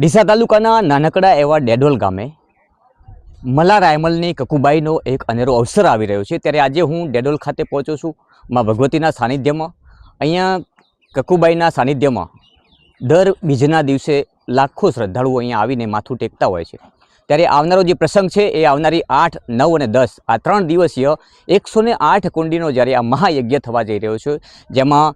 ડીસા તાલુકાના નાનકડા એવા ડેડોલ ગામે મલા રાયમલની કકુબાઈનો એક અનેરો અવસર આવી રહ્યો છે. ત્યારે આજે હું ડેડોલ ખાતે પહોંચ્યો છું માં ભગવતીના સાનિધ્યમાં. અહીંયા કકુબાઈના સાનિધ્યમાં દર બીજના દિવસે લાખો શ્રદ્ધાળુઓ અહીંયા આવીને માથું ટેકતા હોય છે. ત્યારે આવનારો જે પ્રસંગ છે એ આવનારી આઠ, નવ અને દસ, આ ત્રણ દિવસીય એકસો આઠ કુંડીનો જ્યારે આ મહાયજ્ઞ થવા જઈ રહ્યો છે, જેમાં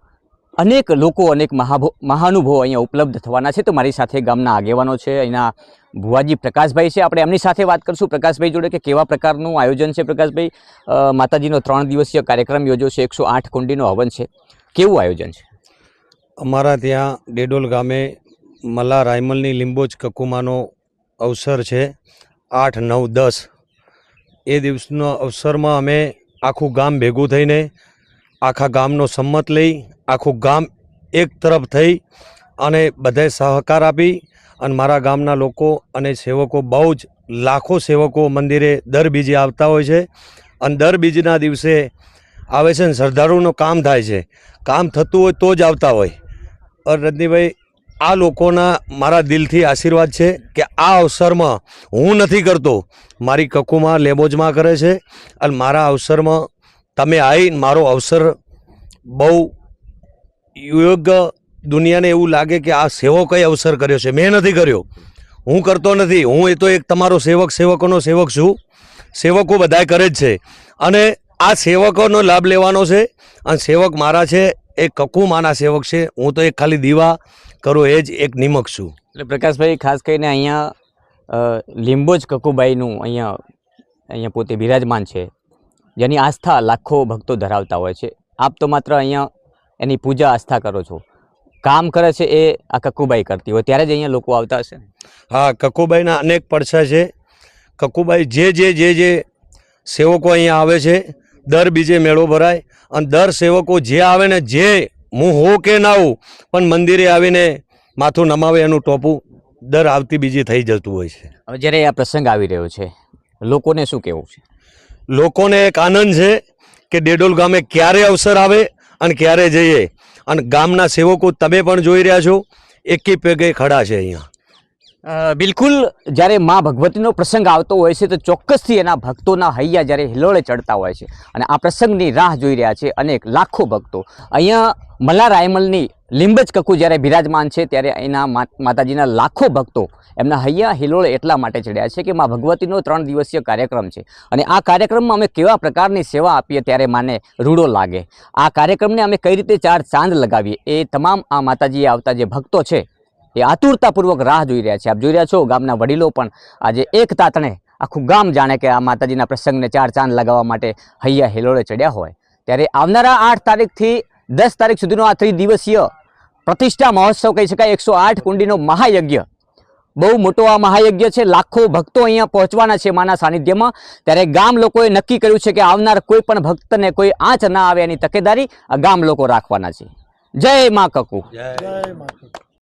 અનેક લોકો, અનેક મહાનુભવો અહીંયા ઉપલબ્ધ થવાના છે. તો મારી સાથે ગામના આગેવાનો છે, અહીંના ભુવાજી પ્રકાશભાઈ છે. આપણે એમની સાથે વાત કરશું પ્રકાશભાઈ જોડે કે કેવા પ્રકારનું આયોજન છે પ્રકાશભાઈ? માતાજીનો ત્રણ દિવસીય કાર્યક્રમ યોજ્યો છે, એકસો આઠ કુંડીનો હવન છે. કેવું આયોજન છે? અમારા ત્યાં ડેડોલ ગામે મલા રાયમલની લીંબોજ કકુમાનો અવસર છે, આઠ, નવ, દસ. એ દિવસનો અવસરમાં અમે આખું ગામ ભેગું થઈને આખા ગામનો સંમત લઈ, આખું ગામ એક તરફ થઈ અને બધાએ સહકાર આપી અને મારા ગામના લોકો અને સેવકો બહુ જ લાખો સેવકો મંદિરે દર બીજે આવતા હોય છે અને દર બીજના દિવસે આવે છે ને શ્રદ્ધાળુનું કામ થાય છે. કામ થતું હોય તો જ આવતા હોય. અર રજનીભાઈ, આ લોકોના મારા દિલથી આશીર્વાદ છે કે આ અવસરમાં હું નથી કરતો. મારી કકુમાં લેબોજમાં કરે છે અને મારા અવસરમાં તમે આવી મારો અવસર બહુ યોગ્ય દુનિયાને એવું લાગે કે આ સેવકોએ અવસર કર્યો છે? મેં નથી કર્યો. હું કરતો નથી. હું એ તો એક તમારો સેવક, સેવકોનો સેવક છું. સેવકો બધાય કરે જ છે. અને આ સેવકોનો લાભ લેવાનો છે અને સેવક મારા છે. એ કકુમાના સેવક છે. હું તો એક ખાલી દીવા કરું એ જ એક નિમક છું. એટલે પ્રકાશભાઈ, ખાસ કરીને અહીંયા લીંબોજ કકુબાઈનું અહીંયા અહીંયા પોતે બિરાજમાન છે. જેની આસ્થા લાખો ભક્તો ધરાવતા હોય છે. આપ તો માત્ર અહીંયા એની પૂજા આસ્થા કરો છો. કામ કરે છે એ આ કકુબાઈ કરતી હોય. ત્યારે જ અહીંયા લોકો આવતા હશે હા કકુબાઈના અનેક પડછા છે. કકુબાઈ જે જે જે જે સેવકો અહીંયા આવે છે દર બીજે મેળો ભરાય અને દર સેવકો જે આવે ને જે હું હો કે ના હોઉં પણ મંદિરે આવીને માથું નમાવે એનું ટોપું દર આવતી બીજી થઈ જતું હોય છે. હવે જ્યારે આ પ્રસંગ આવી રહ્યો છે લોકોને શું કહેવું છે? લોકોને એક આનંદ છે કે ડેડોલ ગામે ક્યારે અવસર આવે અને ક્યારે જઈએ. અને ગામના સેવકો તમે પણ જોઈ રહ્યા છો. એકી પેગે ખડા છે અહીંયા. બિલકુલ, જ્યારે મા ભગવતીનો પ્રસંગ આવતો હોય છે, તો ચોક્કસથી એના ભક્તોના હૈયા જ્યારે હિલોળે ચડતા હોય છે. અને આ પ્રસંગની રાહ જોઈ રહ્યા છે અનેક લાખો ભક્તો. અહીંયા મલ્લા રાયમલની લીંબજ કકુ જ્યારે બિરાજમાન છે ત્યારે એના માતાજીના લાખો ભક્તો એમના હૈયા હિલોળે એટલા માટે ચડ્યા છે કે મા ભગવતીનો ત્રણ દિવસીય કાર્યક્રમ છે. અને આ કાર્યક્રમમાં અમે કેવા પ્રકારની સેવા આપીએ ત્યારે માને રૂડો લાગે. આ કાર્યક્રમને અમે કઈ રીતે ચાર ચાંદ લગાવીએ? એ તમામ આ માતાજીએ આવતા જે ભક્તો છે એ આતુરતાપૂર્વક રાહ જોઈ રહ્યા છે. આપ જોઈ રહ્યા છો ગામના વડીલો પણ આજે એક તાતણે આખું ગામ જાણે કે આ માતાજીના પ્રસંગને ચાર ચાંદ લગાવવા માટે હૈયા હિલોળે ચડ્યા હોય. ત્યારે આવનારા આઠ તારીખથી દસ તારીખ સુધીનો આ ત્રિદિવસીય પ્રતિષ્ઠા મહોત્સવ કહી શકાય, એકસો આઠ કુંડીનો મહાયજ્ઞ. બહુ મોટો આ મહાયજ્ઞ છે. લાખો ભક્તો અહીંયા પહોંચવાના છે માના સાનિધ્યમાં. ત્યારે ગામ લોકોએ નક્કી કર્યું છે કે આવનાર કોઈ પણ ભક્તને કોઈ આંચ ના આવે એની તકેદારી આ ગામ લોકો રાખવાના છે. જય મા કકુ. જય